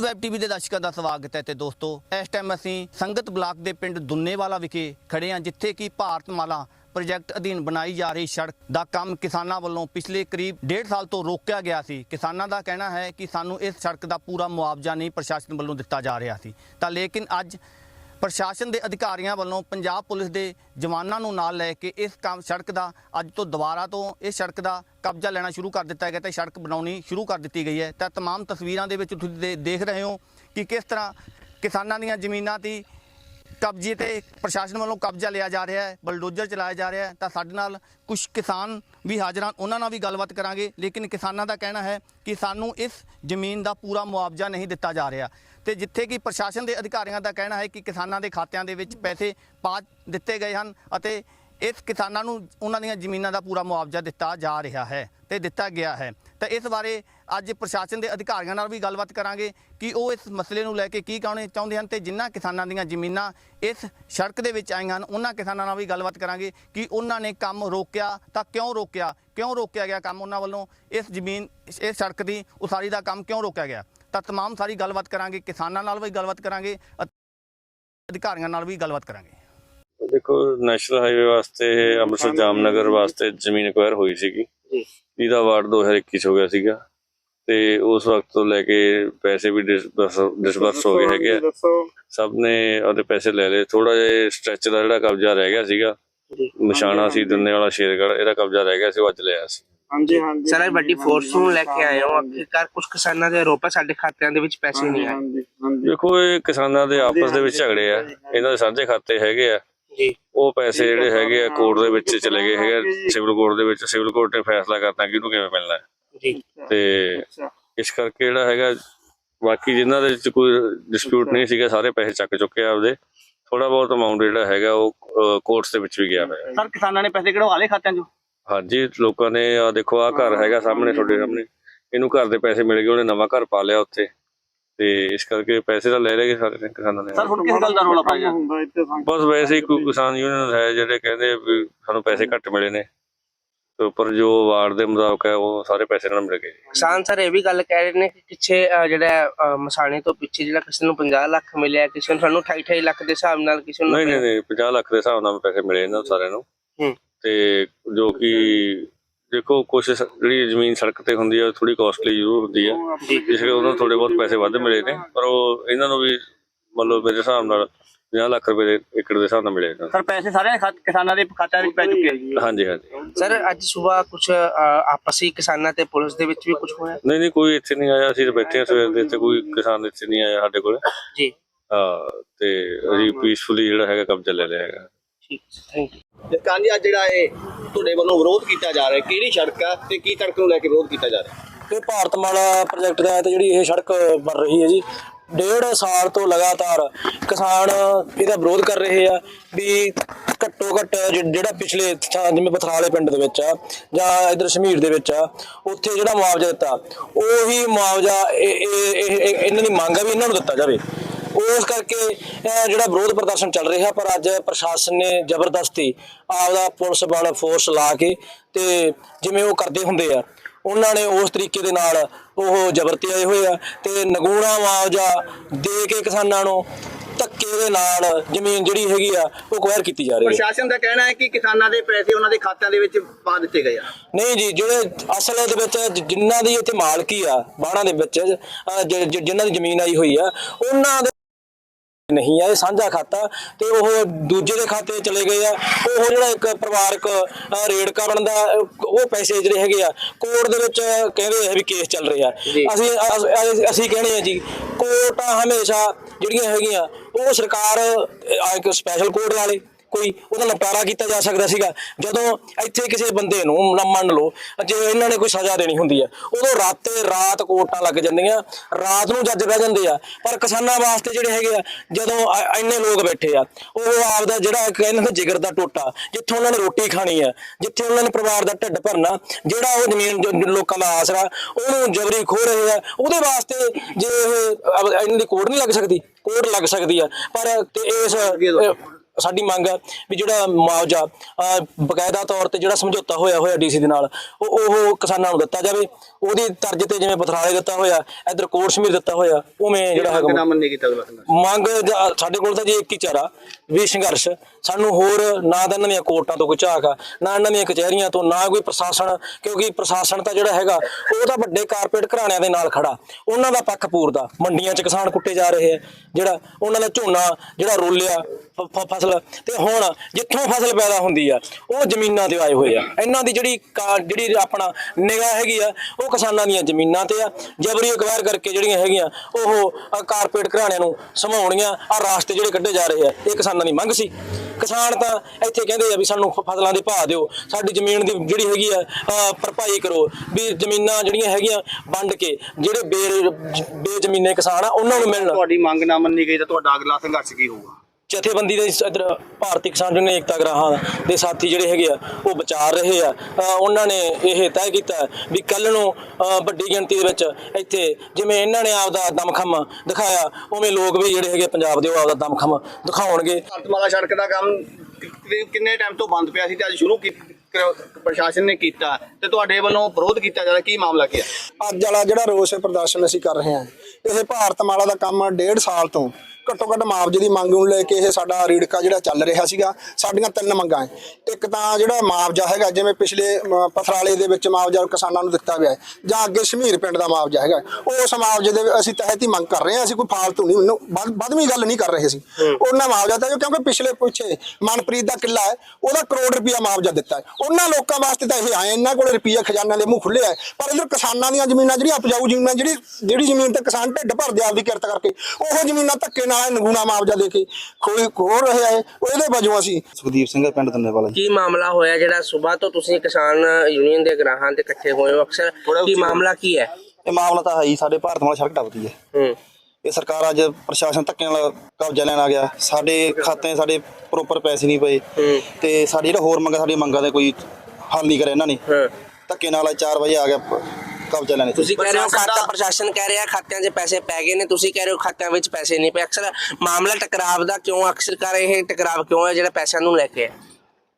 Ajit web TV ਦੇ ਦਰਸ਼ਕਾਂ ਦਾ ਸਵਾਗਤ ਹੈ ਤੇ ਦੋਸਤੋ, ਇਸ ਟਾਈਮ ਅਸੀਂ ਸੰਗਤ ਬਲਾਕ ਦੇ ਪਿੰਡ ਦੁੰਨੇਵਾਲਾ ਵਿਖੇ ਖੜੇ ਹਾਂ, ਜਿੱਥੇ ਕਿ ਭਾਰਤ ਮਾਲਾ ਪ੍ਰੋਜੈਕਟ ਅਧੀਨ ਬਣਾਈ ਜਾ ਰਹੀ ਸੜਕ ਦਾ ਕੰਮ ਕਿਸਾਨਾਂ ਵੱਲੋਂ ਪਿਛਲੇ ਕਰੀਬ ਡੇਢ ਸਾਲ ਤੋਂ ਰੋਕਿਆ ਗਿਆ ਸੀ। ਕਿਸਾਨਾਂ ਦਾ ਕਹਿਣਾ ਹੈ ਕਿ ਸਾਨੂੰ ਇਸ ਸੜਕ ਦਾ ਪੂਰਾ ਮੁਆਵਜ਼ਾ ਨਹੀਂ ਪ੍ਰਸ਼ਾਸਨ ਵੱਲੋਂ ਦਿੱਤਾ ਜਾ ਰਿਹਾ ਸੀ। ਤਾਂ ਲੇਕਿਨ ਅੱਜ ਪ੍ਰਸ਼ਾਸਨ ਦੇ ਅਧਿਕਾਰੀਆਂ ਵੱਲੋਂ ਪੰਜਾਬ ਪੁਲਿਸ ਦੇ ਜਵਾਨਾਂ ਨੂੰ ਨਾਲ ਲੈ ਕੇ ਇਸ ਕੰਮ ਸੜਕ ਦਾ ਅੱਜ ਤੋਂ ਦੁਬਾਰਾ ਤੋਂ ਇਸ ਸੜਕ ਦਾ ਕਬਜ਼ਾ ਲੈਣਾ ਸ਼ੁਰੂ ਕਰ ਦਿੱਤਾ ਗਿਆ ਤੇ ਸੜਕ ਬਣਾਉਣੀ ਸ਼ੁਰੂ ਕਰ ਦਿੱਤੀ ਗਈ ਹੈ ਤਾਂ तमाम ਤਸਵੀਰਾਂ ਦੇ ਵਿੱਚ ਤੁਸੀਂ ਦੇ- ਦੇਖ ਰਹੇ ਹੋ ਕਿ ਕਿਸ ਤਰ੍ਹਾਂ ਕਿਸਾਨਾਂ ਦੀਆਂ ਜ਼ਮੀਨਾਂ ਦੀ ਕਬਜ਼ੇ ਤੇ ਪ੍ਰਸ਼ਾਸਨ ਵੱਲੋਂ ਕਬਜ਼ਾ ਲਿਆ ਜਾ ਰਿਹਾ ਹੈ ਬਲਡੋਜ਼ਰ ਚਲਾਇਆ ਜਾ ਰਿਹਾ ਹੈ ਤਾਂ ਸਾਡੇ ਨਾਲ ਕੁਝ ਕਿਸਾਨ ਵੀ ਹਾਜ਼ਰ ਹਨ ਉਹਨਾਂ ਨਾਲ ਵੀ ਗੱਲਬਾਤ ਕਰਾਂਗੇ ਲੇਕਿਨ ਕਿਸਾਨਾਂ ਦਾ ਕਹਿਣਾ ਹੈ ਕਿ ਸਾਨੂੰ ਇਸ ਜ਼ਮੀਨ ਦਾ ਪੂਰਾ ਮੁਆਵਜ਼ਾ ਨਹੀਂ ਦਿੱਤਾ ਜਾ ਰਿਹਾ ਤੇ ਜਿੱਥੇ ਕਿ ਪ੍ਰਸ਼ਾਸਨ ਦੇ ਅਧਿਕਾਰੀਆਂ ਦਾ ਕਹਿਣਾ ਹੈ ਕਿ ਕਿਸਾਨਾਂ ਦੇ ਖਾਤਿਆਂ ਦੇ ਵਿੱਚ ਪੈਸੇ ਪਾ ਦਿੱਤੇ ਗਏ ਹਨ ਅਤੇ ਇਸ ਕਿਸਾਨਾਂ ਨੂੰ ਉਹਨਾਂ ਦੀਆਂ ਜ਼ਮੀਨਾਂ ਦਾ ਪੂਰਾ ਮੁਆਵਜ਼ਾ ਦਿੱਤਾ ਜਾ ਰਿਹਾ ਹੈ ਤੇ ਦਿੱਤਾ ਗਿਆ ਹੈ। ਤਾਂ ਇਸ ਬਾਰੇ ਅੱਜ ਪ੍ਰਸ਼ਾਸਨ ਦੇ ਅਧਿਕਾਰੀਆਂ ਨਾਲ ਵੀ ਗੱਲਬਾਤ ਕਰਾਂਗੇ ਕਿ ਉਹ ਇਸ ਮਸਲੇ ਨੂੰ ਲੈ ਕੇ ਕੀ ਕਹਿਣਾ ਚਾਹੁੰਦੇ ਹਨ ਤੇ ਜਿਨ੍ਹਾਂ ਕਿਸਾਨਾਂ ਦੀਆਂ ਜ਼ਮੀਨਾਂ ਇਸ ਸੜਕ ਦੇ ਵਿੱਚ ਆਈਆਂ ਹਨ, ਉਹਨਾਂ ਕਿਸਾਨਾਂ ਨਾਲ ਵੀ ਗੱਲਬਾਤ ਕਰਾਂਗੇ ਕਿ ਉਹਨਾਂ ਨੇ ਕੰਮ ਰੋਕਿਆ ਤਾਂ ਕਿਉਂ ਰੋਕਿਆ ਕਿਉਂ ਰੋਕਿਆ ਗਿਆ ਕੰਮ ਉਹਨਾਂ ਵੱਲੋਂ? ਇਸ ਜ਼ਮੀਨ, ਇਸ ਸੜਕ ਦੀ ਉਸਾਰੀ ਦਾ ਕੰਮ ਕਿਉਂ ਰੋਕਿਆ ਗਿਆ? ਤਾਂ तमाम ਸਾਰੀ ਗੱਲਬਾਤ ਕਰਾਂਗੇ ਕਿਸਾਨਾਂ ਨਾਲ ਵੀ ਗੱਲਬਾਤ ਕਰਾਂਗੇ ਅਤੇ ਅਧਿਕਾਰੀਆਂ ਨਾਲ ਵੀ ਗੱਲਬਾਤ ਕਰਾਂਗੇ ਦੇਖੋ ਨੈਸ਼ਨਲ ਹਾਈਵੇ ਵਾਸਤੇ ਇਹ ਅੰਮ੍ਰਿਤਸਰ ਜਾਮਨਗਰ ਵਾਸਤੇ ਜ਼ਮੀਨ ਐਕਵਾਇਰ ਹੋਈ ਸੀਗੀ ਜੀ। ਜਿਹਦਾ ਵਾਰਡ 2021 ਚ ਹੋ ਗਿਆ ਸੀਗਾ ਤੇ ਉਸ ਵਕਤ ਤੋਂ ਲੈ ਕੇ ਪੈਸੇ ਵੀ ਡਿਸਬਰਸ ਹੋ ਗਏ ਹੈਗੇ ਆ ਸਭ ਨੇ ਉਹਦੇ ਪੈਸੇ ਲੈ ਲਏ ਥੋੜਾ ਜਿਹਾ ਸਟ੍ਰੈਚ ਦਾ ਜਿਹੜਾ ਕਬਜ਼ਾ ਰਹਿ ਗਿਆ ਸੀਗਾ ਨਿਸ਼ਾਨਾ ਸੀ ਦੁੰਨੇ ਵਾਲਾ ਸ਼ੇਰਗੜ ਇਹਦਾ ਕਬਜ਼ਾ ਰਹਿ ਗਿਆ ਸੀ ਉਹ ਅੱਜ ਲਿਆ ਸੀ ਹਾਂਜੀ ਹਾਂਜੀ ਸਰ ਇਹ ਵੱਡੀ ਫੋਰਸ ਨੂੰ ਲੈ ਕੇ ਆਏ ਹੋ। ਆਖਿਰਕਾਰ ਕੁਝ ਕਿਸਾਨਾਂ ਦੇ ਆਰੋਪ ਹੈ ਸਾਡੇ ਖਾਤਿਆਂ ਦੇ ਵਿੱਚ ਪੈਸੇ ਨਹੀਂ ਆਏ ਹਾਂਜੀ ਹਾਂਜੀ। ਦੇਖੋ ਇਹ ਕਿਸਾਨਾਂ ਦੇ ਆਪਸ ਦੇ ਵਿੱਚ ਝਗੜੇ ਆ। ਇਹਨਾਂ ਦੇ ਸਾਂਝੇ ਖਾਤੇ ਹੈਗੇ ਆ। ਜੀ। ਉਹ ਪੈਸੇ ਜਿਹੜੇ ਹੈਗੇ ਆ ਕੋਰਟ ਦੇ ਵਿੱਚ ਚਲੇ ਗਏ ਹੈਗੇ ਸਿਵਲ ਕੋਰਟ ਦੇ ਵਿੱਚ ਸਿਵਲ ਕੋਰਟ ਨੇ ਫੈਸਲਾ ਕਰਤਾ ਕਿ ਇਹਨੂੰ ਕਿਵੇਂ ਮਿਲਣਾ ਹੈ? ਜੀ। ਤੇ ਇਸ ਕਰਕੇ ਜਿਹੜਾ ਹੈਗਾ ਬਾਕੀ ਜਿਨ੍ਹਾਂ ਦੇ ਵਿੱਚ ਕੋਈ ਡਿਸਪਿਊਟ ਨਹੀਂ ਸੀਗਾ ਸਾਰੇ ਪੈਸੇ ਚੱਕ ਚੁੱਕੇ ਆ ਆਪਦੇ। ਥੋੜਾ ਬਹੁਤ ਅਮਾਉਂਟ ਜਿਹੜਾ ਹੈਗਾ ਉਹ ਕੋਰਟਸ ਦੇ ਵਿੱਚ ਵੀ ਗਿਆ ਹੋਇਆ। ਸਰ ਕਿਸਾਨਾਂ ਨੇ ਪੈਸੇ ਕਢਵਾ ਲਏ ਖਾਤਿਆਂ 'ਚੋਂ? ਹਾਂਜੀ ਲੋਕਾਂ ਨੇ ਆ ਦੇਖੋ ਆ ਘਰ ਹੈਗਾ ਸਾਹਮਣੇ ਤੁਹਾਡੇ ਸਾਹਮਣੇ। ਇਹਨੂੰ ਘਰ ਦੇ ਪੈਸੇ ਮਿਲ ਗਏ ਉਹਨੇ ਨਵਾਂ ਘਰ ਪਾ ਲਿਆ ਉੱਥੇ। ਤੇ ਇਸ ਕਰਕੇ ਪੈਸੇ ਤਾਂ ਲੈ ਲਏ ਸਾਰੇ ਕਿਸਾਨਾਂ ਨੇ। ਹੁਣ ਕਿਸ ਗੱਲ ਦਾ ਰੌਲਾ ਪਾਇਆ ਬਸ ਵੈਸੇ ਹੀ ਕੋਈ ਕਿਸਾਨ ਯੂਨੀਅਨ ਹੈ ਜਿਹੜੇ ਕਹਿੰਦੇ ਵੀ ਸਾਨੂੰ ਪੈਸੇ ਘੱਟ ਮਿਲੇ ਨੇ। ਤੇ ਉੱਪਰ ਜੋ ਵਾਰਡ ਦੇ ਮੁਤਾਬਕ ਹੈ ਉਹ ਸਾਰੇ ਪੈਸੇ ਨਾਲ ਮਿਲ ਗਏ। ਕਿਸਾਨ ਸਰ ਇਹ ਵੀ ਗੱਲ ਕਹਿ ਰਹੇ ਨੇ ਕਿ ਪਿੱਛੇ ਜਿਹੜਾ ਮਸਾਣੇ ਤੋਂ ਪਿੱਛੇ ਜਿਹੜਾ ਕਿਸੇ ਨੂੰ 50 ਲੱਖ ਮਿਲਿਆ ਕਿਸੇ ਨੂੰ ਸਾਨੂੰ 28 28 ਲੱਖ ਦੇ ਹਿਸਾਬ ਨਾਲ ਕਿਸੇ ਨੂੰ ਨਹੀਂ ਨਹੀਂ ਨਹੀਂ 50 ਲੱਖ ਦੇ ਹਿਸਾਬ ਨਾਲ ਪੈਸੇ ਮਿਲੇ ਇਹਨਾਂ ਸਾਰਿਆਂ ਨੂੰ। ਹੂੰ। ਤੇ ਜੋ ਕਿ ਦੇਖੋ ਕੁਛ ਸ- ਜਿਹੜੀ ਜ਼ਮੀਨ ਸੜਕ ਤੇ ਹੁੰਦੀ ਹੈ ਥੋੜੀ ਕਾਸਟਲੀ ਜ਼ਰੂਰ ਹੁੰਦੀ ਹੈ ਇਸ ਕਰਕੇ ਉਹਨਾਂ ਨੂੰ ਥੋੜੇ ਬਹੁਤ ਪੈਸੇ ਵੱਧ ਮਿਲੇ ਨੇ ਪਰ ਉਹ ਇਹਨਾਂ ਨੂੰ ਵੀ ਮਤਲਬ ਮੇਰੇ ਹਿਸਾਬ ਨਾਲ 50 ਲੱਖ ਰੁਪਏ ਦੇ ਏਕੜ ਦੇ ਹਿਸਾਬ ਨਾਲ ਮਿਲੇ ਇਹਨਾਂ ਸਰ ਪੈਸੇ ਸਾਰੇ ਕਿਸਾਨਾਂ ਦੇ ਖਾਤਿਆਂ ਵਿੱਚ ਪੈ ਚੁੱਕੇ ਨੂੰ। ਹਾਂਜੀ ਹਾਂਜੀ। ਸਰ ਅੱਜ ਸਵੇਰ ਕੁਝ ਆਪਸੀ ਕਿਸਾਨਾਂ ਤੇ ਪੁਲਿਸ ਦੇ ਵਿੱਚ ਵੀ ਕੁਝ ਹੋਇਆ? ਨਹੀਂ ਨਹੀਂ ਕੋਈ ਇੱਥੇ ਨਹੀਂ ਆਇਆ। ਅਸੀਂ ਤਾਂ ਬੈਠੇ ਹਾਂ ਸਵੇਰ ਦੇ ਇੱਥੇ ਕੋਈ ਕਿਸਾਨ ਇੱਥੇ ਨਹੀਂ ਆਇਆ ਸਾਡੇ ਕੋਲ। ਜੀ। ਹਾਂ ਤੇ ਅਸੀਂ ਪੀਸਫੁਲੀ ਜਿਹੜਾ ਹੈਗਾ ਕਬਜ਼ਾ ਲੈ ਲਿਆ ਹੈਗਾ। ਠੀਕ ਥੈਂਕ ਯੂ ਕਾਂਜੀ ਅੱਜ ਜਿਹੜਾ ਇਹ ਤੁਹਾਡੇ ਵੱਲੋਂ ਵਿਰੋਧ ਕੀਤਾ ਜਾ ਰਿਹਾ ਕਿਹੜੀ ਸੜਕ ਆ ਤੇ ਕੀ ਸੜਕ ਨੂੰ ਲੈ ਕੇ ਵਿਰੋਧ ਕੀਤਾ ਜਾ ਰਿਹਾ ਇਹ ਭਾਰਤਮਾਲਾ ਪ੍ਰੋਜੈਕਟ ਦਾ ਤੇ ਜਿਹੜੀ ਇਹ ਸੜਕ ਬਣ ਰਹੀ ਹੈ ਜੀ, ਡੇਢ ਸਾਲ ਤੋਂ ਲਗਾਤਾਰ ਕਿਸਾਨ ਇਹਦਾ ਵਿਰੋਧ ਕਰ ਰਹੇ ਆ ਵੀ ਘੱਟੋ ਘੱਟ ਜਿਹੜਾ ਪਿਛਲੇ ਥਾਂ ਜਿਵੇਂ ਪਥਰਾਲੇ ਪਿੰਡ ਦੇ ਵਿੱਚ ਆ ਜਾਂ ਇਧਰ ਸ਼ਮੀਰ ਦੇ ਵਿੱਚ ਆ, ਉੱਥੇ ਜਿਹੜਾ ਮੁਆਵਜ਼ਾ ਦਿੱਤਾ, ਉਹੀ ਮੁਆਵਜ਼ਾ ਇਹ- ਇਹਨਾਂ ਦੀ ਮੰਗ ਆ ਵੀ ਇਹਨਾਂ ਨੂੰ ਦਿੱਤਾ ਜਾਵੇ। ਉਸ ਕਰਕੇ ਜਿਹੜਾ ਵਿਰੋਧ ਪ੍ਰਦਰਸ਼ਨ ਚੱਲ ਰਿਹਾ ਪਰ ਅੱਜ ਪ੍ਰਸ਼ਾਸਨ ਨੇ ਜ਼ਬਰਦਸਤੀ ਆਪਦਾ ਪੁਲਿਸ ਬਲ ਫੋਰਸ ਲਾ ਕੇ ਤੇ ਜਿਵੇਂ ਉਹ ਕਰਦੇ ਹੁੰਦੇ ਆ ਉਹਨਾਂ ਨੇ ਉਸ ਤਰੀਕੇ ਦੇ ਨਾਲ ਉਹ ਜ਼ਬਰਤੀ ਆਏ ਹੋਏ ਆ ਤੇ ਨਗੂਣਾ ਮੁਆਵਜ਼ਾ ਦੇ ਕੇ ਕਿਸਾਨਾਂ ਨੂੰ ਧੱਕੇ ਦੇ ਨਾਲ ਜ਼ਮੀਨ ਜਿਹੜੀ ਹੈਗੀ ਆ ਉਹ ਕੁਆਇਰ ਕੀਤੀ ਜਾ ਰਹੀ ਹੈ। ਪ੍ਰਸ਼ਾਸਨ ਦਾ ਕਹਿਣਾ ਹੈ ਕਿ ਕਿਸਾਨਾਂ ਦੇ ਪੈਸੇ ਉਹਨਾਂ ਦੇ ਖਾਤਿਆਂ ਦੇ ਵਿੱਚ ਪਾ ਦਿੱਤੇ ਗਏ ਆ। ਨਹੀਂ ਜੀ ਜਿਹੜੇ ਅਸਲ ਦੇ ਵਿੱਚ ਜਿਨ੍ਹਾਂ ਦੀ ਇੱਥੇ ਮਾਲਕੀ ਆ ਬਾਣਾ ਦੇ ਵਿੱਚ ਜਿਨ੍ਹਾਂ ਦੀ ਜ਼ਮੀਨ ਆਈ ਹੋਈ ਆ ਉਹਨਾਂ ਦੇ ਨਹੀਂ ਆ ਇਹ ਸਾਂਝਾ ਖਾਤਾ ਤੇ ਉਹ ਦੂਜੇ ਦੇ ਖਾਤੇ ਚਲੇ ਗਏ ਆ। ਉਹ ਜਿਹੜਾ ਇੱਕ ਪਰਿਵਾਰਕ ਰੇੜਕਾ ਬਣਦਾ ਅਹ, ਉਹ ਪੈਸੇ ਜਿਹੜੇ ਹੈਗੇ ਆ ਕੋਰਟ ਦੇ ਵਿੱਚ ਕਹਿੰਦੇ ਆ ਵੀ ਕੇਸ ਚੱਲ ਰਿਹਾ। ਅਸੀਂ ਅਸ- ਕਹਿੰਦੇ ਆ ਜੀ ਕੋਰਟਾਂ ਹਮੇਸ਼ਾ ਜਿਹੜੀਆਂ ਹੈਗੀਆਂ ਉਹ ਸਰਕਾਰ ਇੱਕ ਸਪੈਸ਼ਲ ਕੋਰਟ ਵਾਲੇ ਕੋਈ ਉਹਦਾ ਨਿਪਟਾਰਾ ਕੀਤਾ ਜਾ ਸਕਦਾ ਸੀਗਾ। ਜਦੋਂ ਇੱਥੇ ਕਿਸੇ ਬੰਦੇ ਨੂੰ ਮੰਨ ਲਓ ਜੇ ਇਹਨਾਂ ਨੇ ਕੋਈ ਸਜ਼ਾ ਦੇਣੀ ਹੁੰਦੀ ਹੈ ਉਦੋਂ ਰਾਤੇ ਰਾਤ ਕੋਰਟਾਂ ਲੱਗ ਜਾਂਦੀਆਂ ਰਾਤ ਨੂੰ ਜੱਜ ਬਹਿ ਜਾਂਦੇ ਆ। ਪਰ ਕਿਸਾਨਾਂ ਵਾਸਤੇ ਜਿਹੜੇ ਹੈਗੇ ਆ ਜਦੋਂ ਇੰਨੇ ਲੋਕ ਬੈਠੇ ਆ ਉਹ ਆਪਦਾ ਜਿਹੜਾ ਇੱਕ ਇਹਨਾਂ ਦਾ ਜਿਗਰ ਦਾ ਟੋਟਾ ਜਿੱਥੋਂ ਉਹਨਾਂ ਨੇ ਰੋਟੀ ਖਾਣੀ ਆ ਜਿੱਥੇ ਉਹਨਾਂ ਨੇ ਪਰਿਵਾਰ ਦਾ ਢਿੱਡ ਭਰਨਾ ਜਿਹੜਾ ਉਹ ਜ਼ਮੀਨ ਲੋਕਾਂ ਦਾ ਆਸਰਾ ਉਹਨੂੰ ਜਬਰੀ ਖੋ ਰਹੇ ਆ। ਉਹਦੇ ਵਾਸਤੇ ਜੇ ਇਹਨਾਂ ਦੀ ਕੋਰਟ ਨਹੀਂ ਲੱਗ ਸਕਦੀ। ਕੋਰਟ ਲੱਗ ਸਕਦੀ ਆ। ਪਰ ਇਸ ਸਾਡੀ ਮੰਗ ਹੈ ਵੀ ਜਿਹੜਾ ਮੁਆਵਜ਼ਾ ਬਕਾਇਦਾ ਤੌਰ ਤੇ ਜਿਹੜਾ ਸਮਝੌਤਾ ਹੋਇਆ ਹੋਇਆ ਡੀਸੀ ਦੇ ਨਾਲ ਉਹ ਉਹ ਕਿਸਾਨਾਂ ਨੂੰ ਦਿੱਤਾ ਜਾਵੇ। ਉਹਦੀ ਤਰਜ ਤੇ ਜਿਵੇਂ ਬਥਰਾਲੇ ਦਿੱਤਾ ਹੋਇਆ ਇਧਰ ਕੋਟਸ਼ਮੀਰ ਦਿੱਤਾ ਹੋਇਆ ਉਵੇਂ ਜਿਹੜਾ ਹੈਗਾ ਮੰਗ ਸਾਡੇ ਕੋਲ ਤਾਂ ਜੀ ਇੱਕ ਹੀ ਚਾਰਾ ਵੀ ਸੰਘਰਸ਼, ਸਾਨੂੰ ਹੋਰ ਨਾ ਤਾਂ ਇਹਨਾਂ ਦੀਆਂ ਕੋਰਟਾਂ ਤੋਂ ਕੋਈ ਝਾਕ ਆ, ਨਾ ਇਹਨਾਂ ਦੀਆਂ ਕਚਹਿਰੀਆਂ ਤੋਂ, ਨਾ ਕੋਈ ਪ੍ਰਸ਼ਾਸਨ, ਕਿਉਂਕਿ ਪ੍ਰਸ਼ਾਸਨ ਤਾਂ ਜਿਹੜਾ ਹੈਗਾ, ਉਹ ਤਾਂ ਵੱਡੇ ਕਾਰਪੋਰੇਟ ਘਰਾਣਿਆਂ ਦੇ ਨਾਲ ਖੜਾ। ਉਹਨਾਂ ਦਾ ਪੱਖ ਪੂਰਦਾ, ਮੰਡੀਆਂ 'ਚ ਕਿਸਾਨ ਕੁੱਟੇ ਜਾ ਰਹੇ ਆ, ਜਿਹੜਾ ਉਹਨਾਂ ਦਾ ਝੋਨਾ, ਜਿਹੜਾ ਰੋਲਿਆ ਫਸਲ, ਤੇ ਹੁਣ ਜਿੱਥੋਂ ਫਸਲ ਪੈਦਾ ਹੁੰਦੀ ਆ, ਉਹ ਜ਼ਮੀਨਾਂ ਤੇ ਆਏ ਹੋਏ ਆ। ਇਹਨਾਂ ਦੀ ਜਿਹੜੀ ਕਾ- ਜਿਹੜੀ ਆਪਣਾ ਨਿਗਾਹ ਹੈਗੀ ਆ, ਉਹ ਕਿਸਾਨਾਂ ਦੀਆਂ ਜ਼ਮੀਨਾਂ ਤੇ ਆ। ਜਬਰੀ ਅਗਵਾਰ ਕਰਕੇ ਜਿਹੜੀਆਂ ਹੈਗੀਆਂ, ਉਹ ਕਾਰਪੋਰੇਟ ਘਰਾਣਿਆਂ ਨੂੰ ਸਮਾਉਣੀਆਂ ਆ ਰਾਸਤੇ ਜਿਹੜੇ ਕੱਢੇ ਜਾ ਰਹੇ ਆ, ਇਹ ਕਿਸਾਨਾਂ ਦੀ ਮੰਗ ਸੀ। ਕਿਸਾਨ ਤਾਂ ਇੱਥੇ ਕਹਿੰਦੇ ਆ ਵੀ ਸਾਨੂੰ ਫਸਲਾਂ ਦੇ ਭਾਅ ਦਿਓ। ਸਾਡੀ ਜ਼ਮੀਨ ਦੀ ਜਿਹੜੀ ਹੈਗੀ ਆ ਭਰਪਾਈ ਕਰੋ। ਵੀ ਜ਼ਮੀਨਾਂ ਜਿਹੜੀਆਂ ਹੈਗੀਆਂ ਵੰਡ ਕੇ, ਜਿਹੜੇ ਬੇ ਬੇਜ਼ਮੀਨੇ ਕਿਸਾਨ ਆ, ਉਹਨਾਂ ਨੂੰ ਮਿਲਣ। ਤੁਹਾਡੀ ਮੰਗ ਨਾ ਮੰਨੀ ਗਈ ਤਾਂ ਤੁਹਾਡਾ ਅਗਲਾ ਸੰਘਰਸ਼ ਕੀ ਹੋਊਗਾ? ਜਥੇਬੰਦੀ ਦੇ ਇਧਰ ਭਾਰਤੀ ਕਿਸਾਨ ਯੂਨੀਅਨ ਏਕਤਾ ਗਰਾਹਾਂ ਦੇ ਸਾਥੀ ਜਿਹੜੇ ਹੈਗੇ ਆ ਉਹ ਵਿਚਾਰ ਰਹੇ ਆ। ਉਹਨਾਂ ਨੇ ਇਹ ਤੈਅ ਕੀਤਾ ਵੀ ਕੱਲ ਨੂੰ ਵੱਡੀ ਗਿਣਤੀ ਦੇ ਵਿੱਚ ਇੱਥੇ ਜਿਵੇਂ ਇਹਨਾਂ ਨੇ ਆਪਦਾ ਦਮਖਮ ਦਿਖਾਇਆ ਉਵੇਂ ਲੋਕ ਵੀ ਜਿਹੜੇ ਹੈਗੇ ਪੰਜਾਬ ਦੇ ਉਹ ਆਪਦਾ ਦਮਖਮ ਦਿਖਾਉਣਗੇ। ਭਾਰਤਮਾਲਾ ਸੜਕ ਦਾ ਕੰਮ ਕਿੰਨੇ ਟਾਈਮ ਤੋਂ ਬੰਦ ਪਿਆ ਸੀ ਤੇ ਅੱਜ ਸ਼ੁਰੂ ਕੀ ਕਰ- ਪ੍ਰਸ਼ਾਸਨ ਨੇ ਕੀਤਾ ਤੇ ਤੁਹਾਡੇ ਵੱਲੋਂ ਵਿਰੋਧ ਕੀਤਾ ਜਾ ਰਿਹਾ ਕੀ ਮਾਮਲਾ ਕੀ ਹੈ? ਅੱਜ ਵਾਲਾ ਜਿਹੜਾ ਰੋਸ ਪ੍ਰਦਰਸ਼ਨ ਅਸੀਂ ਕਰ ਰਹੇ ਹਾਂ ਇਹ ਭਾਰਤਮਾਲਾ ਦਾ ਕੰਮ ਡੇਢ ਸਾਲ ਤੋਂ ਘੱਟੋ ਘੱਟ ਮੁਆਵਜ਼ੇ ਦੀ ਮੰਗ ਨੂੰ ਲੈ ਕੇ ਇਹ ਸਾਡਾ ਰੀੜਕਾ ਜਿਹੜਾ ਚੱਲ ਰਿਹਾ ਸੀਗਾ ਸਾਡੀਆਂ ਤਿੰਨ ਮੰਗਾਂ ਹੈ ਇੱਕ ਤਾਂ ਜਿਹੜਾ ਮੁਆਵਜ਼ਾ ਹੈਗਾ ਜਿਵੇਂ ਪਿਛਲੇ ਪਥਰਾਲੇ ਦੇ ਵਿੱਚ ਮੁਆਵਜ਼ਾ ਕਿਸਾਨਾਂ ਨੂੰ ਦਿੱਤਾ ਗਿਆ ਹੈ ਜਾਂ ਅੱਗੇ ਸ਼ਮੀਰ ਪਿੰਡ ਦਾ ਮੁਆਵਜ਼ਾ ਹੈਗਾ ਉਸ ਮੁਆਵਜ਼ੇ ਦੇ ਅਸੀਂ ਤਹਿਤ ਹੀ ਮੰਗ ਕਰ ਰਹੇ ਹਾਂ ਅਸੀਂ ਕੋਈ ਫਾਲਤੂ ਨਹੀਂ ਵੱਧਵੀਂ ਗੱਲ ਨਹੀਂ ਕਰ ਰਹੇ ਸੀ ਉਹਨਾਂ ਮੁਆਵਜ਼ਾ ਤਾਂ ਕਿਉਂਕਿ ਪਿਛਲੇ ਪਿੱਛੇ ਮਨਪ੍ਰੀਤ ਦਾ ਕਿੱਲਾ ਹੈ ਉਹਦਾ ਕਰੋੜ ਰੁਪਇਆ ਮੁਆਵਜ਼ਾ ਦਿੱਤਾ ਹੈ ਉਹਨਾਂ ਲੋਕਾਂ ਵਾਸਤੇ ਤਾਂ ਇਹ ਆਏ ਇਹਨਾਂ ਕੋਲ ਰੁਪਈਆ ਖਜ਼ਾਨਾ ਦੇ ਮੂੰਹ ਖੁੱਲੇ ਹੈ ਪਰ ਇਧਰ ਕਿਸਾਨਾਂ ਦੀਆਂ ਜ਼ਮੀਨਾਂ ਜਿਹੜੀਆਂ ਉਪਜਾਊ ਜ਼ਮੀਨਾਂ ਜਿਹੜੀ ਜਿਹੜੀ ਜ਼ਮੀਨ ਤੇ ਕਿਸਾਨ ਢਿੱਡ ਭਰਦੇ ਆਪਦੀ ਕਿਰਤ ਕਰਕੇ ਉਹ ਜ਼ਮੀਨਾਂ ਧੱਕੇ ਨਾਲ ਨਗੂਣਾ ਮੁਆਵਜ਼ਾ ਦੇ ਕੇ ਖੋਈ ਖੋ ਰਹੇ ਹੈ ਉਹਦੇ ਵਜੋਂ ਅਸੀਂ ਸੁਖਦੀਪ ਸਿੰਘ ਪਿੰਡ ਦੰਨੇ ਵਾਲਾ ਜੀ। ਕੀ ਮਾਮਲਾ ਹੋਇਆ ਜਿਹੜਾ ਸਵੇਰ ਤੋਂ ਤੁਸੀਂ ਕਿਸਾਨ ਯੂਨੀਅਨ ਦੇ ਗਰਾਹਾਂ ਤੇ ਇਕੱਠੇ ਹੋਏ ਹੋ? ਅਕਸਰ ਕੀ ਮਾਮਲਾ ਕੀ ਹੈ? ਇਹ ਮਾਮਲਾ ਤਾਂ ਹੈ ਹੀ ਸਾਡੇ ਭਾਰਤ ਵਾਲਾ ਸੜਕ ਟੱਪਦੀ ਹੈ। ਹੂੰ। ਇਹ ਸਰਕਾਰ ਅੱਜ ਪ੍ਰਸ਼ਾਸਨ ਧੱਕੇ ਨਾਲ ਕਬਜ਼ਾ ਲੈਣ ਆ ਗਿਆ। ਸਾਡੇ ਖਾਤੇ ਸਾਡੇ ਪ੍ਰੋਪਰ ਪੈਸੇ ਨਹੀਂ ਪਏ। ਹੂੰ। ਤੇ ਸਾਡੇ ਜਿਹੜਾ ਹੋਰ ਮੰਗਾ ਸਾਡੀਆਂ ਮੰਗਾਂ ਦੇ ਕੋਈ ਹੱਲ ਨਹੀਂ ਕਰਿਆ ਇਹਨਾਂ ਨੇ। ਹਾਂ। ਧੱਕੇ ਨਾਲ 4 ਵਜੇ ਆ ਗਿਆ ਕਬਜ਼ਾ ਲੈਣੇ ਤੁਸੀਂ ਕਹਿ ਰਹੇ ਹੋ ਖਾਤਾ ਦਾ- ਪ੍ਰਸ਼ਾਸਨ ਕਹਿ ਰਿਹਾ ਖਾਤਿਆਂ 'ਚ ਪੈਸੇ ਪੈ ਗਏ ਨੇ। ਤੁਸੀਂ ਕਹਿ ਰਹੇ ਹੋ ਖਾਤਿਆਂ ਵਿੱਚ ਪੈਸੇ ਨਹੀਂ ਪਏ। ਅਕਸਰ ਮਾਮਲਾ ਟਕਰਾਵ ਦਾ ਕਿਉਂ ਅਕਸਰ ਕਰ ਇਹ ਟਕਰਾਵ ਕਿਉਂ ਹੈ ਜਿਹੜਾ ਪੈਸਿਆਂ ਨੂੰ ਲੈ ਕੇ ਹੈ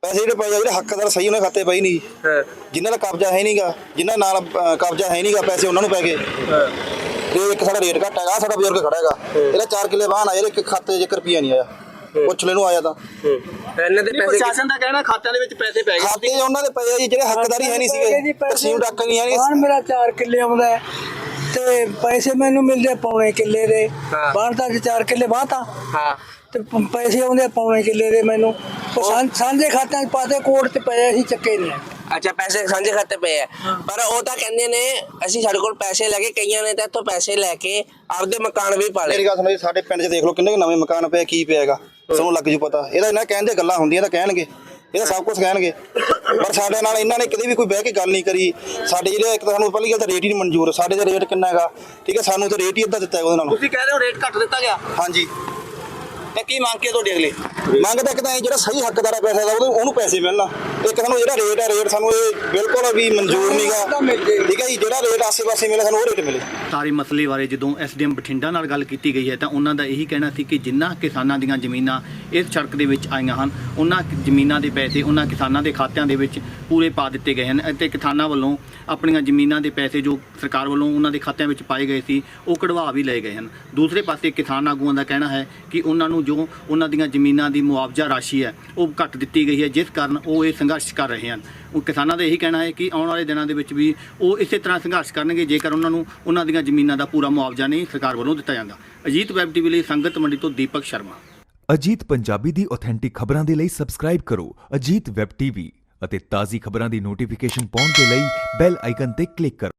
ਪੈਸੇ ਜਿਹੜੇ ਪਏ ਆ ਜਿਹੜੇ ਹੱਕਦਾਰ ਸਹੀ ਉਹਨਾਂ ਖਾਤੇ ਪਈ ਨਹੀਂ। ਹਾਂ। ਜਿਨ੍ਹਾਂ ਦਾ ਕਬਜ਼ਾ ਹੈ ਨਹੀਂਗਾ ਜਿਨ੍ਹਾਂ ਨਾਲ ਅ, ਕਬਜ਼ਾ ਹੈ ਨਹੀਂਗਾ ਪੈਸੇ ਉਹਨਾਂ ਨੂੰ ਪੈ ਗਏ। ਤੇ ਇੱਕ ਸਾਡਾ ਰੇਟ ਘੱਟ ਹੈਗਾ ਸਾਡਾ ਬਜ਼ੁਰਗ ਖੜਾ ਹੈਗਾ। ਇਹਦਾ 4 ਕਿੱਲੇ ਵਾਹਨ ਆ ਇਹਦੇ ਇੱਕ ਖਾਤੇ 'ਚ ਇੱਕ ਰੁਪਿਆ ਨਹੀਂ ਆਇਆ। ਪੁੱਛ ਲੈਨੂੰ ਆਇਆ ਤਾਂ। ਇਹਨਾਂ ਦੇ ਪੈਸੇ ਪ੍ਰਸ਼ਾਸਨ ਦਾ ਕਹਿਣਾ ਖਾਤਿਆਂ ਦੇ ਵਿੱਚ ਪੈਸੇ ਪੈ ਗਏ ਖਾਤੇ ਉਹਨਾਂ ਦੇ ਪਏ ਆ ਜੀ ਜਿਹੜੇ ਹੱਕਦਾਰੀ ਹੈ ਨਹੀਂ ਸੀਗੇ। ਤਕਸੀਮ ਡਾਕਾ ਨਹੀਂ ਹੈ ਨਹੀਂ। ਬਾਣ ਮੇਰਾ 4 ਕਿੱਲੇ ਆਉਂਦਾ ਹੈ। ਤੇ ਪੈਸੇ ਮੈਨੂੰ ਮਿਲਦੇ ਪੌਣੇ ਕਿੱਲੇ ਦੇ। ਬਾਣ ਤਾਂ 4 ਕਿੱਲੇ ਬਾਤਾ ਹਾਂ। ਤੇ ਪੈਸੇ ਆਉਂਦੇ ਪੌਣੇ ਕਿੱਲੇ ਦੇ ਮੈਨੂੰ। ਸਾਂਝੇ ਖਾਤਿਆਂ 'ਚ ਪਾਤੇ ਕੋਰਟ 'ਚ ਪਏ ਅਸੀਂ ਚੱਕੇ ਨਹੀਂ ਅੱਛਾ ਪੈਸੇ ਸਾਂਝੇ ਖਾਤੇ ਪਏ ਆ। ਪਰ ਉਹ ਤਾਂ ਕਹਿੰਦੇ ਨੇ ਅਸੀਂ ਸਾਡੇ ਕੋਲ ਪੈਸੇ ਲੈ ਕੇ ਕਈਆਂ ਨੇ ਤਾਂ ਇੱਥੋਂ ਪੈਸੇ ਲੈ ਕੇ ਆਪਦੇ ਮਕਾਨ ਵੀ ਪਾ ਲਏ। ਮੇਰੀ ਗੱਲ ਸੁਣੋ ਜੀ ਸਾਡੇ ਪਿੰਡ 'ਚ ਦੇਖ ਲਓ ਕਿੰਨੇ ਕੁ ਨਵੇਂ ਮਕਾਨ ਪਏ ਕੀ ਪਿਆਗਾ ਤੁਹਾਨੂੰ ਲੱਗ ਜੂ ਪਤਾ। ਇਹਦਾ ਇਹਨਾਂ ਕਹਿਣ ਦੀਆਂ ਗੱਲਾਂ ਹੁੰਦੀਆਂ ਤਾਂ ਕਹਿਣਗੇ। ਇਹਦਾ ਸਭ ਕੁਝ ਕਹਿਣਗੇ। ਪਰ ਸਾਡੇ ਨਾਲ ਇਹਨਾਂ ਨੇ ਕਦੇ ਵੀ ਕੋਈ ਬਹਿ ਕੇ ਗੱਲ ਨਹੀਂ ਕਰੀ। ਸਾਡੇ ਜਿਹੜੇ ਇੱਕ ਤਾਂ ਸਾਨੂੰ ਪਹਿਲੀ ਗੱਲ ਤਾਂ ਰੇਟ ਹੀ ਨਹੀਂ ਮਨਜ਼ੂਰ। ਸਾਡੇ ਦਾ ਰੇਟ ਕਿੰਨਾ ਹੈਗਾ? ਠੀਕ ਹੈ ਸਾਨੂੰ ਤਾਂ ਰੇਟ ਹੀ ਅੱਧਾ ਦਿੱਤਾ ਹੈ ਉਹਦੇ ਨਾਲੋਂ। ਤੁਸੀਂ ਕਹਿ ਰਹੇ ਹੋ ਰੇਟ ਘੱਟ ਦਿੱਤਾ ਗਿਆ। ਹਾਂਜੀ। ਤੇ ਕੀ ਮੰਗ ਕੇ ਤੁਹਾਡੀ ਅਗਲੀ? ਮੰਗ ਤਾਂ ਇੱਕ ਤਾਂ ਇਹ ਜਿਹੜਾ ਸਹੀ ਹੱਕਦਾਰ ਹੈ ਪੈਸੇ ਦਾ ਉਹਨੂੰ ਉਹਨੂੰ ਪੈਸੇ ਮਿਲਣ। ਇੱਕ ਸਾਨੂੰ ਜਿਹੜਾ ਰੇਟ ਹੈ ਰੇਟ ਸਾਨੂੰ ਇਹ ਬਿਲਕੁਲ ਵੀ ਮਨਜ਼ੂਰ ਨਹੀਂਗਾ ਠੀਕ ਹੈ ਜੀ ਜਿਹੜਾ ਰੇਟ ਆਸੇ-ਪਾਸੇ ਮਿਲੇ ਸਾਨੂੰ ਉਹ ਰੇਟ ਮਿਲੇ। ਸਾਰੇ ਮਸਲੇ ਬਾਰੇ ਜਦੋਂ ਐਸਡੀਐਮ ਬਠਿੰਡਾ ਨਾਲ ਗੱਲ ਕੀਤੀ ਗਈ ਹੈ ਤਾਂ ਉਹਨਾਂ ਦਾ ਇਹੀ ਕਹਿਣਾ ਸੀ ਕਿ ਜਿੰਨਾ ਕਿਸਾਨਾਂ ਦੀਆਂ ਜ਼ਮੀਨਾਂ ਇਸ ਸੜਕ ਦੇ ਵਿੱਚ ਆਈਆਂ ਹਨ ਉਹਨਾਂ ਜ਼ਮੀਨਾਂ ਦੇ ਪੈਸੇ ਉਹਨਾਂ ਕਿਸਾਨਾਂ ਦੇ ਖਾਤਿਆਂ ਦੇ ਵਿੱਚ ਪੂਰੇ ਪਾ ਦਿੱਤੇ ਗਏ ਹਨ ਅਤੇ ਕਿਸਾਨਾਂ ਵੱਲੋਂ ਆਪਣੀਆਂ ਜ਼ਮੀਨਾਂ ਦੇ ਪੈਸੇ ਜੋ ਸਰਕਾਰ ਵੱਲੋਂ ਉਹਨਾਂ ਦੇ ਖਾਤਿਆਂ ਵਿੱਚ ਪਾਏ ਗਏ ਸੀ ਉਹ ਕਢਵਾ ਵੀ ਲਏ ਗਏ ਹਨ। ਦੂਸਰੇ ਪਾਸੇ ਕਿਸਾਨ ਆਗੂਆਂ ਦਾ ਕਹਿਣਾ ਹੈ ਕਿ ਉਹਨਾਂ ਨੂੰ ਜੋ ਉਹਨਾਂ ਦੀਆਂ ਜ਼ਮੀਨਾਂ ਦੀ ਮੁਆਵਜ਼ਾ ਰਾਸ਼ੀ ਹੈ, ਉਹ ਘੱਟ ਦਿੱਤੀ ਗਈ ਹੈ, ਜਿਸ ਕਾਰਨ ਉਹ ਇਹ ਸੰਘਰਸ਼ ਕਰ ਰਹੇ ਹਨ। ਉਹ ਕਿਸਾਨਾਂ ਦਾ ਇਹੀ ਕਹਿਣਾ ਹੈ ਕਿ ਆਉਣ ਵਾਲੇ ਦਿਨਾਂ ਦੇ ਵਿੱਚ ਵੀ ਉਹ ਇਸੇ ਤਰ੍ਹਾਂ ਸੰਘਰਸ਼ ਕਰਨਗੇ, ਜੇਕਰ ਉਹਨਾਂ ਨੂੰ ਉਹਨਾਂ ਦੀਆਂ ਜ਼ਮੀਨਾਂ ਦਾ ਪੂਰਾ ਮੁਆਵਜ਼ਾ ਨਹੀਂ ਸਰਕਾਰ ਵੱਲੋਂ ਦਿੱਤਾ ਜਾਂਦਾ। ਅਜੀਤ ਵੈਬ ਟੀਵੀ ਲਈ ਸੰਗਤ ਮੰਡੀ ਤੋਂ ਦੀਪਕ ਸ਼ਰਮਾ। ਅਜੀਤ ਪੰਜਾਬੀ ਦੀ ਆਥੈਂਟਿਕ ਖਬਰਾਂ ਦੇ ਲਈ ਸਬਸਕ੍ਰਾਈਬ ਕਰੋ ਅਜੀਤ ਵੈਬ ਟੀਵੀ ਅਤੇ ਤਾਜ਼ੀ ਖਬਰਾਂ ਦੀ ਨੋਟੀਫਿਕੇਸ਼ਨ ਪਾਉਣ ਦੇ ਲਈ ਬੈਲ ਆਈਕਨ ਤੇ ਕਲਿੱਕ ਕਰੋ।